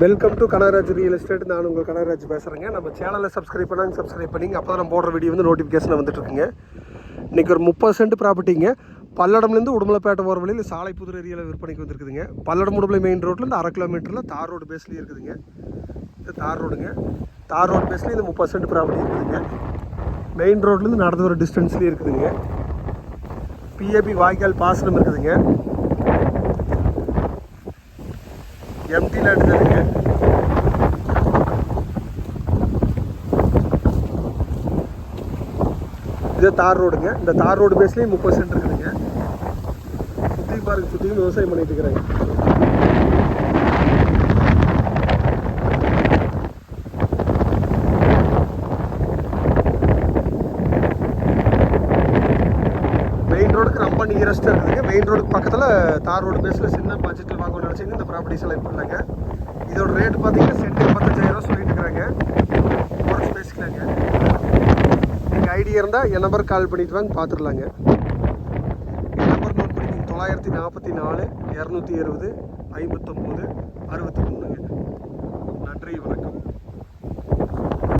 Welcome to Kanagaraj real estate நான் உங்கள் கனகராஜ் பேசுகிறேங்க நம்ம சேனலை சப்ஸ்கிரைப் பண்ணாங்க சப்ஸ்கிரைப் பண்ணிங்க. அப்போ தான் நம்ம போடுற வீடியோ வந்து நோட்டிஃபிகேஷன் வந்துட்டுருக்குங்க. இன்றைக்கி ஒரு முப்பது சென்ட் ப்ராப்பர்ட்டிங்க பல்லடம்லேருந்து உடுமலைப்பேட்டை போகிற வழியில் சாலைப்புதூர் ஏரியாவில் விற்பனைக்கு வந்துருக்குதுங்க. பல்லடம் உடுமலை மெயின் ரோட்லேருந்து அரை கிலோமீட்டரில் தார் ரோடு பேஸ்லேயே இருக்குதுங்க. இது தார் ரோடுங்க தார் ரோடு பேஸ்லேயே இந்த முப்பது சென்ட் ப்ராப்பர்ட்டி இருக்குதுங்க. மெயின் ரோட்லேருந்து நடந்து வர டிஸ்டன்ஸ்லேயே இருக்குதுங்க. பிஏபி வாய்க்கால் பாசனம் இருக்குதுங்க. எம்டி லேண்ட் இது தார் ரோடுங்க. இந்த தார் ரோடு பேஸ்லேயும் முப்பது சென்ட் இருக்குதுங்க. சுற்றி பார்க்க சுற்றியும் விவசாயம் பண்ணிட்டு இருக்கிறாங்க. ரோடுக்கு ரொம்ப நியரஸ்ட்டாக இருக்குதுங்க மெயின் ரோடுக்கு பக்கத்தில் தார் ரோடு பேஸில் சின்ன பட்ஜெட்டில் வாங்கணும்னு நினச்சிங்க இந்த ப்ராப்பர்ட்டி செலக்ட் பண்ணாங்க இதோட ரேட் பார்த்தீங்கன்னா சென்ட் பத்தஞ்சாயிரம் சொல்லிட்டு இருக்கிறாங்க குறைச்சி பேசிக்கலாங்க நீங்கள் ஐடியா இருந்தால் என் நம்பருக்கு கால் பண்ணிட்டு வாங்க பார்த்துடலாங்க என் நம்பர் நோட் பண்ணிக்கிங்க. தொள்ளாயிரத்தி நாற்பத்தி நாலு இரநூத்தி இருபது ஐம்பத்தொம்போது அறுபத்தி மூணுங்க நன்றி வணக்கம்.